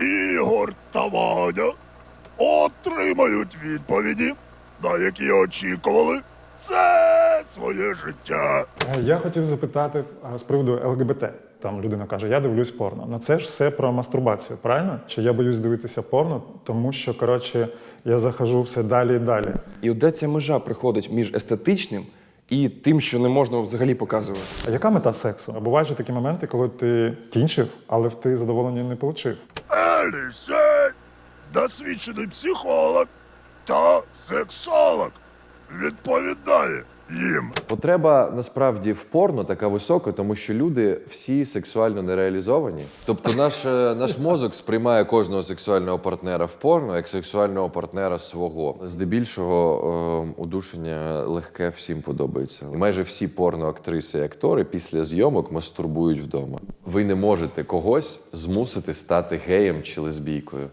Ігор та Ваня отримають відповіді, на які очікували це своє життя. Е, Я хотів запитати а, з приводу ЛГБТ. Там людина каже, я дивлюсь порно. Ну це ж все про мастурбацію, правильно? Чи я боюсь дивитися порно, тому що коротше я захожу все далі і далі. І от де ця межа приходить між естетичним і тим, що не можна взагалі показувати. А яка мета сексу? А бувають же такі моменти, коли ти кінчив, але ти задоволення не отримав. Елісей, досвідчений психолог та сексолог, відповідає їм. Потреба насправді в порно така висока, тому що люди всі сексуально нереалізовані. Тобто, наш, е, наш мозок сприймає кожного сексуального партнера в порно як сексуального партнера свого. Здебільшого е, удушення легке всім подобається. Майже всі порноактриси і актори після зйомок мастурбують вдома. Ви не можете когось змусити стати геєм чи лесбійкою.